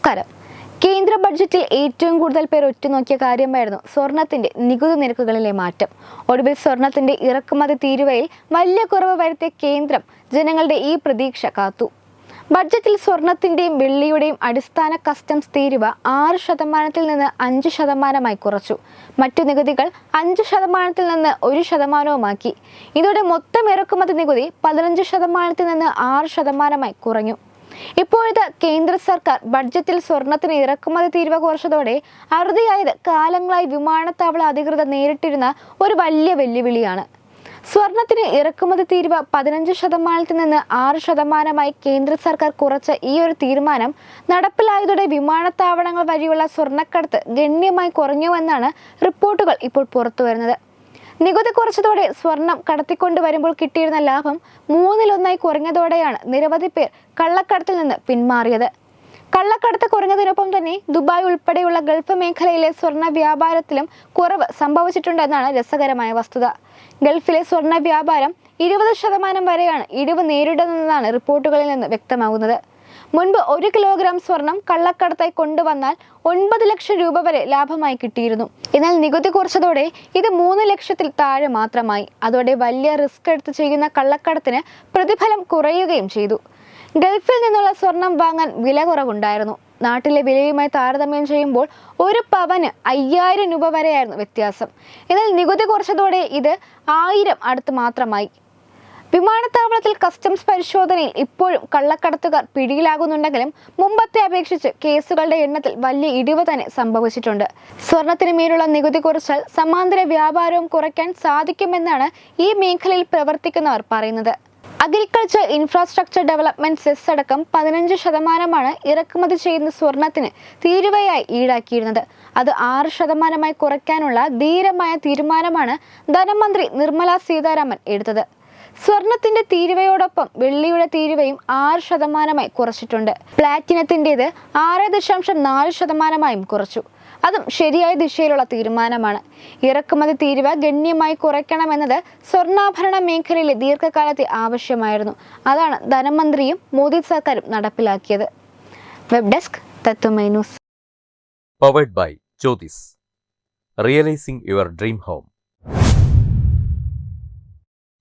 നമസ്കാരം. കേന്ദ്ര ബഡ്ജറ്റിൽ ഏറ്റവും കൂടുതൽ പേർ ഒറ്റുനോക്കിയ കാര്യമായിരുന്നു സ്വർണത്തിന്റെ നികുതി നിരക്കുകളിലെ മാറ്റം. ഒടുവിൽ സ്വർണത്തിന്റെ ഇറക്കുമതി തീരുവയിൽ വലിയ കുറവ് വരുത്തിയ കേന്ദ്രം ജനങ്ങളുടെ ഈ പ്രതീക്ഷ കാത്തു. ബഡ്ജറ്റിൽ സ്വർണത്തിന്റെയും വെള്ളിയുടെയും അടിസ്ഥാന കസ്റ്റംസ് തീരുവ ആറ് ശതമാനത്തിൽ നിന്ന് അഞ്ച് ശതമാനമായി കുറച്ചു. മറ്റു നികുതികൾ അഞ്ച് ശതമാനത്തിൽ നിന്ന് ഒരു ശതമാനവുമാക്കി. ഇതോടെ മൊത്തം ഇറക്കുമതി നികുതി പതിനഞ്ച് ശതമാനത്തിൽ നിന്ന് ആറ് ശതമാനമായി കുറഞ്ഞു. ഇപ്പോഴത്തെ കേന്ദ്ര സർക്കാർ ബഡ്ജറ്റിൽ സ്വർണത്തിന് ഇറക്കുമതി തീരുവ കുറച്ചതോടെ അറുതിയായത് കാലങ്ങളായി വിമാനത്താവള അധികൃതർ നേരിട്ടിരുന്ന ഒരു വലിയ വെല്ലുവിളിയാണ്. സ്വർണത്തിന് ഇറക്കുമതി തീരുവ പതിനഞ്ച് ശതമാനത്തിൽ നിന്ന് ആറ് ശതമാനമായി കേന്ദ്ര സർക്കാർ കുറച്ച ഈ ഒരു തീരുമാനം നടപ്പിലായതോടെ വിമാനത്താവളങ്ങൾ വഴിയുള്ള സ്വർണക്കടത്ത് ഗണ്യമായി കുറഞ്ഞുവെന്നാണ് റിപ്പോർട്ടുകൾ ഇപ്പോൾ പുറത്തുവരുന്നത്. നികുതി കുറച്ചതോടെ സ്വർണം കടത്തിക്കൊണ്ട് വരുമ്പോൾ കിട്ടിയിരുന്ന ലാഭം മൂന്നിലൊന്നായി കുറഞ്ഞതോടെയാണ് നിരവധി പേർ കള്ളക്കടത്തിൽ നിന്ന് പിന്മാറിയത്. കള്ളക്കടത്ത് കുറഞ്ഞതിനൊപ്പം തന്നെ ദുബായ് ഉൾപ്പെടെയുള്ള ഗൾഫ് മേഖലയിലെ സ്വർണ വ്യാപാരത്തിലും കുറവ് സംഭവിച്ചിട്ടുണ്ടെന്നാണ് രസകരമായ വസ്തുത. ഗൾഫിലെ സ്വർണ വ്യാപാരം ഇരുപത് ശതമാനം വരെയാണ് ഇടിവ് നേരിടുന്നതെന്നാണ് റിപ്പോർട്ടുകളിൽ നിന്ന് വ്യക്തമാകുന്നത്. മുൻപ് ഒരു കിലോഗ്രാം സ്വർണം കള്ളക്കടത്തായി കൊണ്ടുവന്നാൽ ഒൻപത് ലക്ഷം രൂപ വരെ ലാഭമായി കിട്ടിയിരുന്നു. എന്നാൽ നികുതി കുറച്ചതോടെ ഇത് മൂന്ന് ലക്ഷത്തിൽ താഴെ മാത്രമായി. അതോടെ വലിയ റിസ്ക് എടുത്ത് ചെയ്യുന്ന കള്ളക്കടത്തിന് പ്രതിഫലം കുറയുകയും ചെയ്തു. ഗൾഫിൽ നിന്നുള്ള സ്വർണം വാങ്ങാൻ വില കുറവുണ്ടായിരുന്നു. നാട്ടിലെ വിലയുമായി താരതമ്യം ചെയ്യുമ്പോൾ ഒരു പവന് അയ്യായിരം രൂപ വരെയായിരുന്നു വ്യത്യാസം. എന്നാൽ നികുതി കുറച്ചതോടെ ഇത് ആയിരം അടുത്ത് മാത്രമായി. വിമാനത്താവളത്തിൽ കസ്റ്റംസ് പരിശോധനയിൽ ഇപ്പോഴും കള്ളക്കടത്തുകാർ പിടിയിലാകുന്നുണ്ടെങ്കിലും മുമ്പത്തെ അപേക്ഷിച്ച് കേസുകളുടെ എണ്ണത്തിൽ വലിയ ഇടിവ് തന്നെ സംഭവിച്ചിട്ടുണ്ട്. സ്വർണത്തിന് മേലുള്ള നികുതി കുറച്ചാൽ സമാന്തര വ്യാപാരവും കുറയ്ക്കാൻ സാധിക്കുമെന്നാണ് ഈ മേഖലയിൽ പ്രവർത്തിക്കുന്നവർ പറയുന്നത്. അഗ്രികൾച്ചർ ഇൻഫ്രാസ്ട്രക്ചർ ഡെവലപ്മെന്റ് സെസ് അടക്കം പതിനഞ്ച് ശതമാനമാണ് ഇറക്കുമതി ചെയ്യുന്ന സ്വർണത്തിന് തീരുവയായി ഈടാക്കിയിരുന്നത്. അത് ആറ് ശതമാനമായി കുറയ്ക്കാനുള്ള ധീരമായ തീരുമാനമാണ് ധനമന്ത്രി നിർമ്മല സീതാരാമൻ എടുത്തത്. സ്വർണത്തിന്റെ തീരുവയോടൊപ്പം വെള്ളിയുടെ തീരുവയും ആറ് ശതമാനമായി കുറച്ചിട്ടുണ്ട്. പ്ലാറ്റിനത്തിന്റെത് ആറ് ദശാംശം നാല് ശതമാനമായും കുറച്ചു. അതും ശരിയായ ദിശയിലുള്ള തീരുമാനമാണ്. ഇറക്കുമതി തീരുവ ഗണ്യമായി കുറയ്ക്കണമെന്നത് സ്വർണാഭരണ മേഖലയിലെ ദീർഘകാലത്തെ ആവശ്യമായിരുന്നു. അതാണ് ധനമന്ത്രിയും മോദി സർക്കാരും നടപ്പിലാക്കിയത്. Web desk Tatwamayi news. By by Jyotis. Your dream home.